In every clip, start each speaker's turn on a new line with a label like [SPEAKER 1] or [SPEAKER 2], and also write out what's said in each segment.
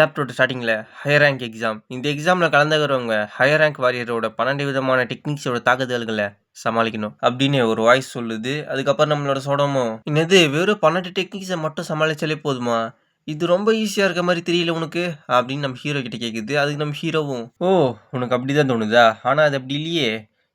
[SPEAKER 1] சாப்டரோட ஸ்டார்டிங்கில் higher rank exam இந்த எக்ஸாமில் கலந்துக்கிறவங்க ஹையர் ரேங்க் வாரியரோட பன்னெண்டு விதமான டெக்னிக்ஸோட தாக்குதல்களை சமாளிக்கணும் அப்படின்னு ஒரு வாய்ஸ் சொல்லுது. அதுக்கப்புறம் நம்மளோட சோடமும் என்னது வெறும் பன்னெண்டு டெக்னிக்ஸை மட்டும் சமாளிச்சாலே போதுமா? இது ரொம்ப ஈஸியாக இருக்க மாதிரி தெரியல உனக்கு? அப்படின்னு நம்ம ஹீரோ கிட்ட கேட்குது அதுக்கு நம்ம ஹீரோவும் ஓ உனக்கு அப்படி தான் தோணுதா? ஆனால் அது அப்படி இல்லையே.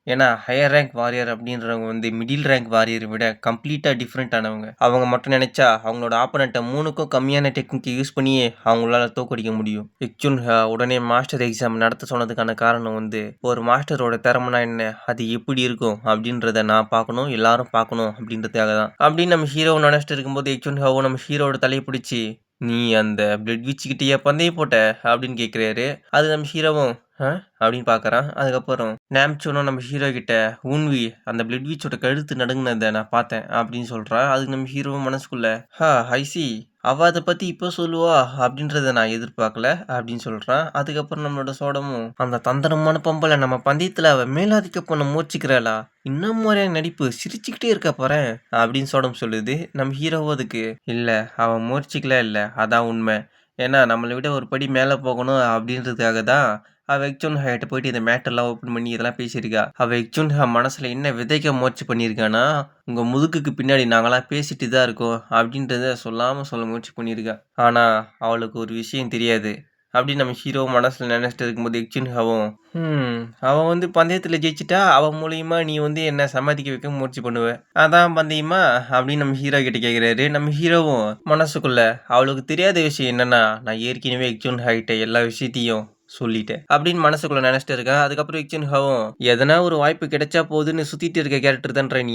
[SPEAKER 1] ஏன்னா ஹையர் ரேங்க் வாரியர் அப்படின்றவங்க வந்து மிடில் ரேங்க் வாரியரை விட கம்ப்ளீட்டாக டிஃப்ரெண்ட் ஆனவங்க. அவங்க மட்டும் நினச்சா அவங்களோட ஆப்பனண்ட்டை மூணுக்கும் கம்மியான டெக்னிக்கை யூஸ் பண்ணியே அவங்களால தோக்கடிக்க முடியும். எக்சுன் உடனே மாஸ்டர் எக்ஸாம் நடத்த சொன்னதுக்கான காரணம் வந்து ஒரு மாஸ்டரோட திறமைனா என்ன? அது எப்படி இருக்கும்? அப்படின்றத நான் பார்க்கணும் எல்லாரும் பார்க்கணும் அப்படின்றதுக்காக தான். அப்படின்னு நம்ம ஹீரோவை நினச்சிட்டு இருக்கும்போது எக்சுன் ஹாவோ நம்ம ஹீரோவோட தலையை பிடிச்சி நீ அந்த பிளட் வீச்சுக்கிட்டேயே பந்தயம் போட்ட? அப்படின்னு கேட்குறாரு அது நம்ம ஹீரோவும் ஆ? அப்படின்னு பார்க்குறான். அதுக்கப்புறம் நேம்ச்சோனும் நம்ம ஹீரோ கிட்ட ஊன்வி அந்த பிளட் வீச்சோட கழுத்து நடுங்கினதை நான் பார்த்தேன் அப்படின்னு சொல்கிறா அதுக்கு நம்ம ஹீரோ மனசுக்குள்ள ஹா ஐசி அவள் அதை பற்றி இப்போ சொல்லுவா அப்படின்றத நான் எதிர்பார்க்கல அப்படின்னு சொல்கிறான் அதுக்கப்புறம் நம்மளோட சோடமும் அந்த தந்திரமான பொம்பளை நம்ம பந்தயத்தில் அவள் மேலாதிக்க பண்ண முயற்சிக்கிறாளா? இன்னும் முறையான நடிப்பு சிரிச்சுக்கிட்டே இருக்க போகிறேன் அப்படின்னு சோடம் சொல்லுது. நம்ம ஹீரோவும் அதுக்கு இல்லை அவன் முயற்சிக்கல இல்லை. அதான் உண்மை. ஏன்னா நம்மளை விட ஒரு படி மேலே போகணும் அப்படின்றதுக்காக தான் அவள் எக்ஜுன் ஹாய்கிட்ட போயிட்டு இந்த மேட்டர்லாம் ஓப்பன் பண்ணி இதெல்லாம் பேசியிருக்கா. அவள் எக்ஜோன் ஹா மனசில் என்ன விதைக்க முயற்சி பண்ணியிருக்கானா? உங்கள் முதுகுக்கு பின்னாடி நாங்களாம் பேசிட்டு தான் இருக்கோம் அப்படின்றத சொல்லாமல் சொல்ல முயற்சி பண்ணியிருக்கா. ஆனால் அவளுக்கு ஒரு விஷயம் தெரியாது. அப்படின்னு நம்ம ஹீரோ மனசில் நினச்சிட்டு இருக்கும்போது எக்ஜுன் ஹாவும் அவன் வந்து பந்தயத்தில் ஜெயிச்சிட்டா? அவன் மூலியமா நீ வந்து என்ன சமாதிக்க வைக்க முயற்சி பண்ணுவேன் அதான் பந்தயமா? அப்படின்னு நம்ம ஹீரோ கிட்ட கேட்குறாரு நம்ம ஹீரோவும் மனசுக்குள்ள அவளுக்கு தெரியாத விஷயம் என்னன்னா நான் ஏற்கனவே எக்ஜுன் ஹாய்கிட்ட எல்லா விஷயத்தையும் சொல்லிட்டேன். அப்படின்னு மனசுக்குள்ள நினைச்சிட்டு இருக்கேன் அதுக்கப்புறம் இக்சன் ஹவும் எதனா ஒரு வாய்ப்பு கிடைச்சா போதுன்னு சுத்திட்டு இருக்க கேரக்டர் தான்ற நீ.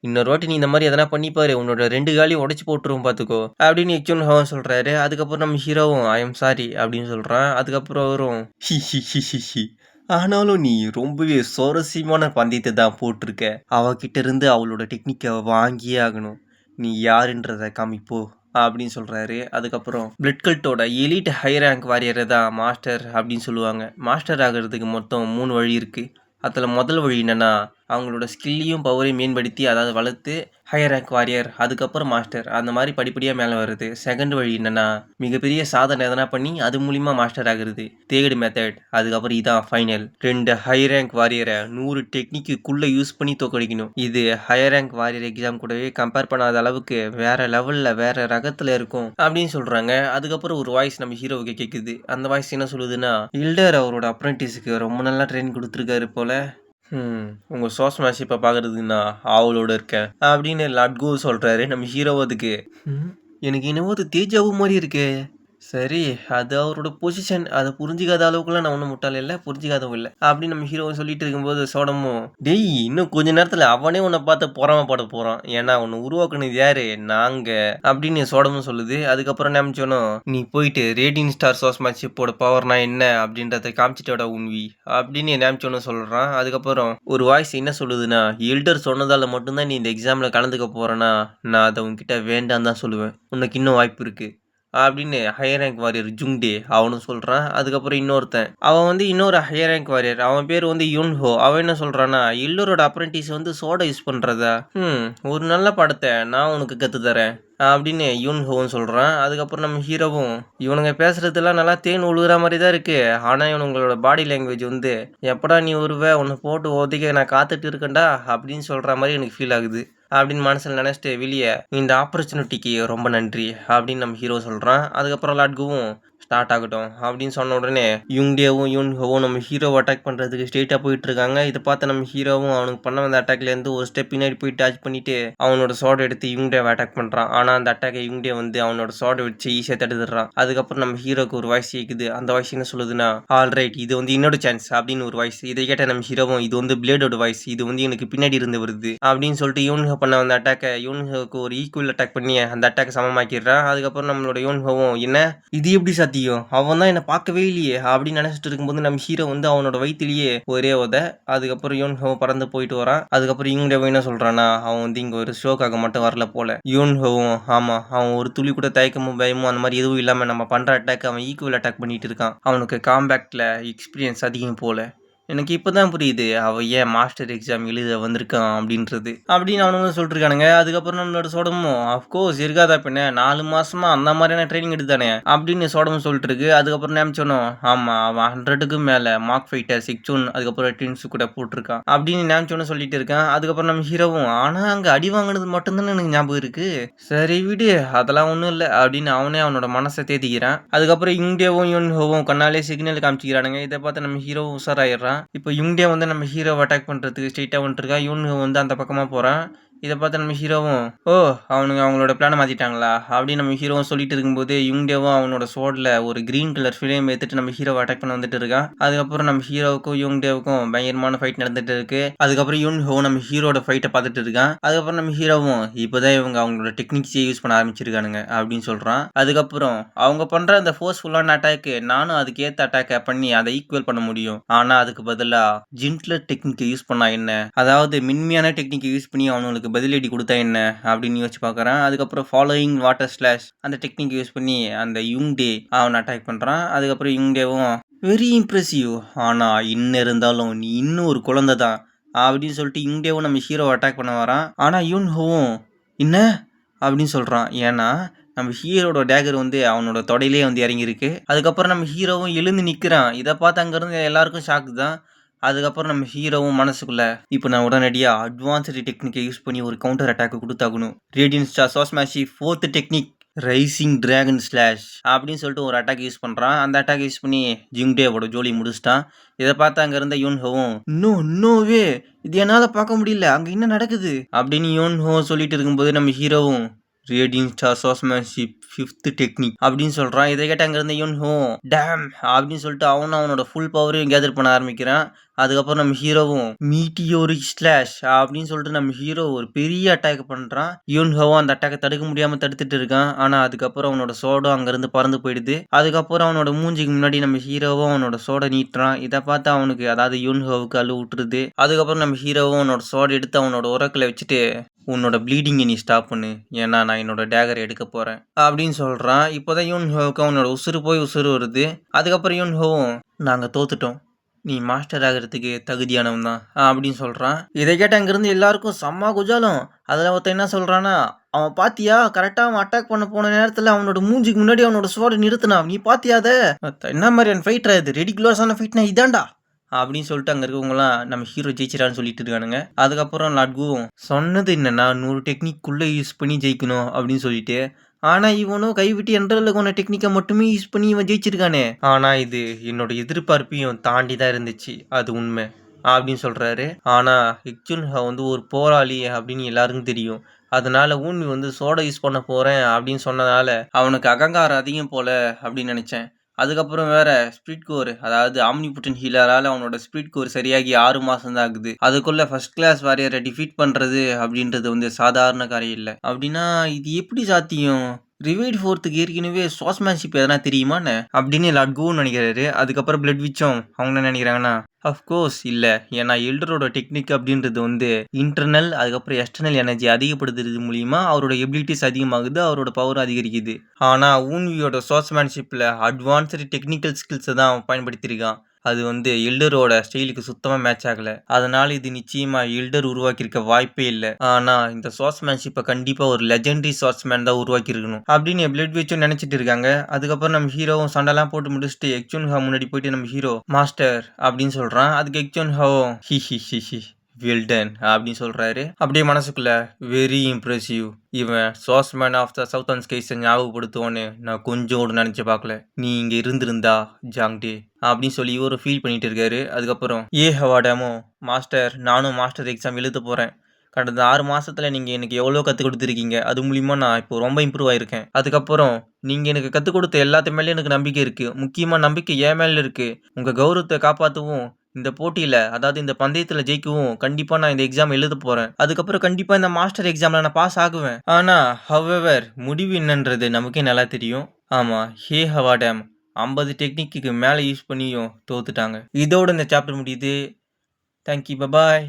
[SPEAKER 1] இன்னொரு வாட்டி நீ இந்த மாதிரி எதனா பண்ணிப்பாரு உன்னோட ரெண்டு காலையும் உடச்சு போட்டுருவோம் பாத்துக்கோ. அப்படின்னு இக்சன் ஹவன் சொல்றாரு. அதுக்கப்புறம் நம்ம ஹீரோவும் ஐ எம் சாரி அப்படின்னு சொல்றான். அதுக்கப்புறம் வரும் ஹி ஹி ஹி ஹி ஹி. ஆனாலும் நீ ரொம்பவே சுவாரஸ்யமான பந்தயத்தை தான் போட்டிருக்க. அவகிட்ட இருந்து அவளோட டெக்னிக்கை வாங்கியே ஆகணும். நீ யாருன்றத காமிப்போ. அப்படின்னு சொல்கிறாரு அதுக்கப்புறம் பிளிட்கல்ட்டோட எலிட் ஹை ரேங்க் வாரியரை தான் மாஸ்டர் அப்படின்னு சொல்லுவாங்க. மாஸ்டர் ஆகிறதுக்கு மொத்தம் மூணு வழி இருக்குது அதில் முதல் வழி என்னென்னா அவங்களோட ஸ்கில்லையும் பவரையும் மேம்படுத்தி அதாவது வளர்த்து ஹையர் ரேங்க் வாரியர் அதுக்கப்புறம் மாஸ்டர் அந்த மாதிரி படிப்படியாக மேலே வருது. செகண்ட் வழி என்னென்னா மிகப்பெரிய சாதனை எதனா பண்ணி அது மூலிமா மாஸ்டர் ஆகுறது. தேர்டு மெத்தட் அதுக்கப்புறம் இதான் ஃபைனல் ரெண்டு ஹை ரேங்க் வாரியரை நூறு டெக்னிக்குள்ளே யூஸ் பண்ணி தோக்கடிக்கணும் இது ஹையர் ரேங்க் வாரியர் எக்ஸாம் கூடவே கம்பேர் பண்ணாத அளவுக்கு வேற லெவலில் வேற ரகத்தில் இருக்கும் அப்படின்னு சொல்கிறாங்க அதுக்கப்புறம் ஒரு வாய்ஸ் நம்ம ஹீரோவுக்கு கேட்குது அந்த வாய்ஸ் என்ன சொல்லுதுன்னா இல்டர் அவரோட அப்ரண்டிஸுக்கு ரொம்ப நல்லா ட்ரெயின் கொடுத்துருக்காரு போல். ம் உங்கள் சோஸ் மேட்ச் இப்போ பார்க்குறதுக்கு நான் ஆவலோட இருக்கேன். அப்படின்னு லட்கோ சொல்கிறாரு நம்ம ஹீரோ அதுக்கு ம், எனக்கு என்னவோ அது தேஜாவும் மாதிரி இருக்கே. சரி அது அவரோட பொசிஷன் அதை புரிஞ்சிக்காத அளவுக்குலாம் நான் ஒன்றும் முட்டாள் இல்லை புரிஞ்சிக்காதவும் இல்லை. அப்படின்னு நம்ம ஹீரோ சொல்லிட்டு இருக்கும்போது சோடமும் டேய் இன்னும் கொஞ்ச நேரத்தில் அவனே உன்னை பார்த்து பொறாமப்பட போகிறான் ஏன்னா உன்னை உருவாக்குனது யாரு? நாங்கள் அப்படின்னு சோடமும் சொல்லுது. அதுக்கப்புறம் நினச்சோனும் நீ போயிட்டு ரேடியன் ஸ்டார் சோஸ் மேட்சிப்போட பவர்னா என்ன அப்படின்றத காமிச்சிட்டோட உன்வி அப்படின்னு நினச்சோன்னு சொல்கிறான் அதுக்கப்புறம் ஒரு வாய்ஸ் என்ன சொல்லுதுன்னா எல்டர் சொன்னதால் மட்டும்தான் நீ இந்த எக்ஸாமில் கலந்துக்க போகிறேன்னா நான் அதை உன்கிட்ட வேண்டாம் தான் சொல்லுவேன். உனக்கு இன்னும் வாய்ப்பு இருக்குது அப்படின்னு ஹையர் ரேங்க் வாரியர் ஜுங்டே அவனும் சொல்கிறான் அதுக்கப்புறம் இன்னொருத்தன். அவன் வந்து இன்னொரு ஹையர் ரேங்க் வாரியர் அவன் பேர் வந்து யுன்ஹோ அவன் என்ன சொல்கிறான்னா எல்லோரோட அப்ரண்டிஸ் வந்து சோடா யூஸ் பண்ணுறதா ம் ஒரு நல்ல படத்தை நான் உனக்கு கற்றுத்தரேன் அப்படின்னு யூன் ஹோன்னு சொல்கிறான் அதுக்கப்புறம் நம்ம ஹீரோவும் இவனுங்க பேசுகிறதுலாம் நல்லா தேன் உழுகிற மாதிரி தான் இருக்குது ஆனால் இவனுங்களோட பாடி லாங்குவேஜ் வந்து எப்படா நீ வருவ உன்னை போட்டு ஒதுக்க நான் காத்துட்டு இருக்கேன்டா அப்படின்னு சொல்கிற மாதிரி எனக்கு ஃபீல் ஆகுது. அப்படின்னு மனசில் நினச்சிட்டு வெளியே இந்த ஆப்பர்ச்சுனிட்டிக்கு ரொம்ப நன்றி அப்படின்னு நம்ம ஹீரோ சொல்கிறான் அதுக்கப்புறம் லாட்குவும் ஸ்டார்ட் ஆகட்டும். அப்படின்னு சொன்ன உடனே யுங்டேவும் யூன் ஹோவும் நம்ம ஹீரோவை அட்டாக் பண்ணுறதுக்கு ஸ்ட்ரெயிட்டாக போயிட்டு இருக்காங்க. இதை பார்த்து நம்ம ஹீரோவும் அவனுக்கு பண்ண வந்த அட்டாக்லேருந்து ஒரு ஸ்டெப் பின்னாடி போய் டச் பண்ணிட்டு அவனோட சோடை எடுத்து யுங்டேவை அட்டாக் பண்ணுறான் ஆனால் அந்த அட்டாக்கை யுங்டே வந்து அவனோட சோடை வச்சு ஈஸியாக தடுத்துடுறான். அதுக்கப்புறம் நம்ம ஹீரோக்கு ஒரு வாய்ஸ் கேட்குது அந்த வாய்ஸ் என்ன சொல்லுதுன்னா ஆல் ரைட் இது வந்து என்னோட சான்ஸ் அப்படின்னு ஒரு வாய்ஸ் இதை கேட்ட நம்ம ஹீரோவும் இது வந்து பிளேடோட வாய்ஸ் இது வந்து எனக்கு பின்னாடி இருந்து வருது. அப்படின்னு சொல்லிட்டு யூன்ஹோ பண்ண அந்த அட்டாக்கை யூன்ஹோக்கு ஒரு ஈக்குவல் அட்டாக் பண்ணி அந்த அட்டாக்கை சமமாக்கிடுறான் அதுக்கப்புறம் நம்மளோட யூன்ஹோவும் என்ன? இது எப்படி சாத்தியம்? அவன் தான் என்னை பார்க்கவே இல்லையே. அப்படின்னு நினைச்சிட்டு இருக்கும்போது நம்ம ஹீரோ வந்து அவனோட வயிற்றுலயே ஒரே உத. அதுக்கப்புறம் யூன்ஹோ பறந்து போயிட்டு வரான். அதுக்கப்புறம் இவங்க என்ன சொல்றானா அவன் வந்து இங்க ஒரு ஷோக்காக மட்டும் வரல போல. யூன்ஹோவும் ஆமா அவன் ஒரு துளி கூட தயக்கமும் பயமும் அந்த மாதிரி எதுவும் இல்லாம நம்ம பண்ற அட்டாக் அவன் ஈக்குவல் அட்டாக் பண்ணிட்டு இருக்கான். அவனுக்கு காம்பேக்ட்ல எக்ஸ்பீரியன்ஸ் அதிகம் போல. எனக்கு இப்போ தான் புரியுது. அவள் ஏன் மாஸ்டர் எக்ஸாம் எழுத வந்திருக்கான் அப்படின்றது. அப்படின்னு அவனுங்களும் சொல்லிட்டுருக்கானுங்க. அதுக்கப்புறம் நம்மளோட சோடமும் அஃப்கோர்ஸ் இருக்காதா பின்ன நாலு மாதமாக அந்த மாதிரியான ட்ரைனிங் எடுத்தானே அப்படின்னு சோடமும் சொல்லிட்டு இருக்கு. அதுக்கப்புறம் சொன்னோம் ஆமாம் அவன் ஹண்ட்ரடுக்கு மேலே மார்க் ஃபைட்டர் சிக்ஸுன் அதுக்கப்புறம் டின்ஸ் கூட போட்டிருக்கான். அப்படின்னு நேமிச்சோனே சொல்லிட்டு இருக்கான். அதுக்கப்புறம் நம்ம ஹீரோவும் ஆனால் அங்கே அடி வாங்கினது மட்டும்தானே எனக்கு ஞாபகம் இருக்குது சரி விடு அதெல்லாம் ஒன்றும் இல்லை அப்படின்னு அவனே அவனோட மனசை தேத்திக்கிறான். அதுக்கப்புறம் யூண்டேவோ யூன் ஹோவும் கண்ணாலே சிக்னல் காமிச்சிக்கிறானுங்க இதை பார்த்து நம்ம ஹீரோவும் உஷாராயிடுறான். இப்போ யுங்டே வந்து நம்ம ஹீரோவை அட்டாக் பண்ணுறதுக்கு ஸ்ட்ரெயிட்டாக வந்துட்டுருக்கா யுன்ஹோ வந்து அந்த பக்கமாக போறான். இதை பார்த்து நம்ம ஹீரோவும் ஓ! அவனுங்க அவங்களோட பிளானை மாற்றிட்டாங்களா அப்படின்னு நம்ம ஹீரோவும் சொல்லிட்டு இருக்கும்போது யுங்டேவும் அவனோட சோடில் ஒரு கிரீன் கலர் ஃபிலேம் எடுத்துட்டு நம்ம ஹீரோவை அட்டாக் பண்ண வந்துட்டு இருக்கான். அதுக்கப்புறம் நம்ம ஹீரோவுக்கும் யுங்டேவுக்கும் பயங்கரமான ஃபைட் நடந்துட்டு இருக்கு. அதுக்கப்புறம் யுன்ஹோ நம்ம ஹீரோட ஃபைட்டை பார்த்துட்டு இருக்கான். அதுக்கப்புறம் நம்ம ஹீரோவும் இப்போதான் இவங்க அவங்களோட டெக்னிக்ஸே யூஸ் பண்ண ஆரம்பிச்சிருக்கானுங்க அப்படின்னு சொல்கிறான் அதுக்கப்புறம் அவங்க பண்ணுற அந்த ஃபோர்ஸ்ஃபுல்லான அட்டாக்கு நானும் அதுக்கேற்ற அட்டாக்கை பண்ணி அதை ஈக்குவல் பண்ண முடியும். ஆனால் அதுக்கு பதிலாக ஜின்ட்லர் டெக்னிக்கை யூஸ் பண்ணால் என்ன? அதாவது மென்மையான டெக்னிக்கை யூஸ் பண்ணி அவனுங்களுக்கு பதிலடி கொடுத்தா என்ன? அப்படின்னு யோசிச்சு பார்க்குறான். அதுக்கப்புறம் ஃபாலோயிங் வாட்டர் ஸ்லாஷ் அந்த டெக்னிக் யூஸ் பண்ணி அந்த யுங்டே அவன் அட்டாக் பண்ணுறான் அதுக்கப்புறம் யுங்டேவும் வெரி இம்ப்ரெசிவ். ஆனால் என்ன இருந்தாலும் நீ இன்னும் ஒரு குழந்தை தான். அப்படின்னு சொல்லிட்டு யுங்டேவும் நம்ம ஹீரோவை அட்டாக் பண்ண வரான். ஆனால் யூன்ஹோவும் என்ன? அப்படின்னு சொல்கிறான் ஏன்னா நம்ம ஹீரோவோட டேகர் வந்து அவனோட தொடையிலேயே வந்து இறங்கியிருக்கு. அதுக்கப்புறம் நம்ம ஹீரோவும் எழுந்து நிற்கிறான் இதை பார்த்து அங்கேருந்து எல்லாருக்கும் ஷாக் தான். அதுக்கப்புறம் நம்ம ஹீரோவும் மனசுக்குள்ளே இப்போ நான் உடனடியாக அட்வான்ஸ்டு டெக்னிக்கை யூஸ் பண்ணி ஒரு கவுண்டர் அட்டாக் கொடுத்தாகணும் ரேடியன் ஸ்டார் சோஸ்மாஷி 4த் டெக்னிக் ரைசிங் டிராகன் ஸ்லாஷ் அப்படின்னு சொல்லிட்டு ஒரு அட்டாக் யூஸ் பண்ணுறான் அந்த அட்டாக் யூஸ் பண்ணி ஜிங்டேவோட ஜோலி முடிச்சுட்டான். இதை பார்த்து அங்கே இருந்த யூன்ஹோவும் நோ நோ இது என்னால் பார்க்க முடியல. அங்கே என்ன நடக்குது? அப்படின்னு யுன்ஹோ சொல்லிட்டு இருக்கும்போது நம்ம ஹீரோவும் ரேடியன் ஸ்டார் சோஸ்மான்ஷிப் 5த் டெக்னிக் அப்படின்னு சொல்கிறான் இதை கேட்டு அங்கேருந்து இருந்த ஹோ டேம் அப்படின்னு சொல்லிட்டு அவனும் அவனோட ஃபுல் பவரையும் கேதர் பண்ண ஆரம்பிக்கிறான். அதுக்கப்புறம் நம்ம ஹீரோவும் மீட்டியோரிக் ஸ்லாஷ் அப்படின்னு சொல்லிட்டு நம்ம ஹீரோ ஒரு பெரிய அட்டாக் பண்ணுறான் யூன் ஹோவோ அந்த அட்டாக்கை தடுக்க முடியாமல் தடுத்துட்டு இருக்கான். ஆனால் அதுக்கப்புறம் அவனோட சோடும் அங்கேருந்து பறந்து போயிடுது. அதுக்கப்புறம் அவனோட மூஞ்சிக்கு முன்னாடி நம்ம ஹீரோவும் அவனோட சோடை நீட்டுறான். இதை பார்த்து அவனுக்கு அதாவது யுன்ஹோவுக்கு அழு விட்டுருது. அதுக்கப்புறம் நம்ம ஹீரோவும் அவனோட சோடை எடுத்து அவனோட உரக்கில் வச்சுட்டு உன்னோட ப்ளீடிங்கை நீ ஸ்டாப் பண்ணு. ஏன்னா நான் என்னோட டேகர் எடுக்க போகிறேன் அப்படின்னு சொல்றான். இப்போதான் யுன்ஹோவுக்கு அவனோட உசுரு போய் உசுரு வருது. அதுக்கப்புறம் யூன் ஹோவும் நாங்கள் தோத்துட்டோம். நீ மாஸ்டர் ஆகிறதுக்கு தகுதியானவன் தான் அப்படின்னு சொல்கிறான் இதை கேட்டு அங்கேருந்து எல்லாருக்கும் செம்ம குஜாலம். அதில் ஒருத்தன் என்ன சொல்கிறான்னா அவன் பாத்தியா கரெக்டாக அவன் அட்டாக் பண்ண போன நேரத்தில் அவனோட மூஞ்சிக்கு முன்னாடி அவனோட சுவாடு நிறுத்தினான். நீ பாத்தியாத என்ன மாதிரியான ஃபைட்டர் இது? ரெடிகுலர்ஸான ஃபைட்னா இதாண்டா அப்படின்னு சொல்லிட்டு அங்கே இருக்கவங்களாம் நம்ம ஹீரோ ஜெயிச்சிடான்னு சொல்லிட்டு இருக்கானுங்க. அதுக்கப்புறம் லாட்குவும் சொன்னது என்னென்னா நூறு டெக்னிக்குள்ளே யூஸ் பண்ணி ஜெயிக்கணும் அப்படின்னு சொல்லிட்டு ஆனால் இவனும் கைவிட்டு என்றதில் கொண்ட டெக்னிக்கை மட்டுமே யூஸ் பண்ணி இவன் ஜெயிச்சிருக்கானே. ஆனால் இது என்னோட எதிர்பார்ப்பையும் தாண்டி தான் இருந்துச்சு. அது உண்மை. அப்படின்னு சொல்றாரு. ஆனா ஹா வந்து ஒரு போராளி அப்படின்னு எல்லாருக்கும் தெரியும். அதனால ஊன்மி வந்து சோடா யூஸ் பண்ண போகிறேன் அப்படின்னு சொன்னதால அவனுக்கு அகங்காரம் அதிகம் போல அப்படின்னு நினச்சேன் அதுக்கப்புறம் வேற ஸ்பீட் கோர் அதாவது ஆம்னிபுட்டன் ஹீலரால அவனோட ஸ்பீட் கோர் சரியாகி ஆறு மாசம் தான் ஆகுது. அதுக்குள்ள ஃபர்ஸ்ட் கிளாஸ் வாரியரை டிஃபீட் பண்றது அப்படின்றது வந்து சாதாரண காரியம் இல்லை அப்படின்னா இது எப்படி சாத்தியம்? ரிவைட் ஃபோர்த்துக்கு ஏற்கனவே சாஸ்மேன்ஷிப் எதனா தெரியுமான்னு அப்படின்னு லாட்குவும் நினைக்கிறாரு. அதுக்கப்புறம் பிளட் விட்சும் அவங்க என்ன நினைக்கிறாங்கன்னா அஃப்கோர்ஸ் இல்லை ஏன்னா எல்டரோட டெக்னிக் அப்படின்றது வந்து இன்டர்னல் அதுக்கப்புறம் எக்ஸ்டர்னல் எனர்ஜி அதிகப்படுத்துறது மூலிமா அவரோட எபிலிட்டிஸ் அதிகமாகுது. அவரோட பவர் அதிகரிக்குது. ஆனால் ஊன்வியோட சோர்ஸ்மேன்ஷிப்ல அட்வான்ஸ்டு டெக்னிக்கல் ஸ்கில்ஸை தான் பயன்படுத்தியிருக்கான். அது வந்து எல்டரோட ஸ்டைலுக்கு சுத்தமாக மேட்ச் ஆகலை அதனால் இது நிச்சயமாக எல்டர் உருவாக்கியிருக்க வாய்ப்பே இல்லை ஆனால் இந்த சோர்ஸ்மேன்ஷிப்ப கண்டிப்பாக ஒரு லெஜெண்டரி சோர்ஸ்மேன் தான் உருவாக்கியிருக்கணும். அப்படின்னு பிளட் விட்சும் நினச்சிட்டு இருக்காங்க. அதுக்கப்புறம் நம்ம ஹீரோவும் சண்டைலாம் போட்டு முடிச்சுட்டு எக்சுன்ஹோ முன்னாடி போயிட்டு நம்ம ஹீரோ மாஸ்டர் அப்படின்னு சொல்கிறான் அதுக்கு எக்சுன்ஹோவும் ஹி ஹி ஹி ஹி வெல் டன் அப்படின்னு சொல்கிறாரு அப்படியே மனசுக்குள்ள வெரி இம்ப்ரெசிவ். இவன் சோஸ்மேன் of the south and skies ஞாபகப்படுத்துவோன்னு நான் கொஞ்சம் கூட நினச்சி பார்க்கல. நீ இங்கே இருந்திருந்தா ஜாங்டே அப்படின்னு சொல்லி இவரும் ஃபீல் பண்ணிட்டு இருக்காரு. அதுக்கப்புறம் ஏ ஹவாடாமும் மாஸ்டர் நானும் மாஸ்டர் எக்ஸாம் எழுத போகிறேன் கடந்த ஆறு மாதத்தில் நீங்கள் எனக்கு எவ்வளோ கற்றுக் கொடுத்துருக்கீங்க. அது மூலிமா நான் இப்போ ரொம்ப இம்ப்ரூவ் ஆயிருக்கேன். அதுக்கப்புறம் நீங்கள் எனக்கு கற்றுக் கொடுத்த எல்லாத்து மேலேயும் எனக்கு நம்பிக்கை இருக்குது முக்கியமாக நம்பிக்கை என் மேல இருக்குது உங்கள் கௌரவத்தை காப்பாற்றவும் இந்த போட்டியில் அதாவது இந்த பந்தயத்தில் ஜெயிக்கவும் கண்டிப்பாக நான் இந்த எக்ஸாம் எழுத போகிறேன் அதுக்கப்புறம் கண்டிப்பாக இந்த மாஸ்டர் எக்ஸாமில் நான் பாஸ் ஆகுவேன். ஆனால் ஹவெவர் முடிவு என்னன்றது நமக்கே நல்லா தெரியும். ஆமாம் ஹே ஹவா டேம் ஐம்பது டெக்னிக்கு மேலே யூஸ் பண்ணியும் தோத்துட்டாங்க. இதோட இந்த சாப்டர் முடியுது. தேங்க் பபாய் பாய்.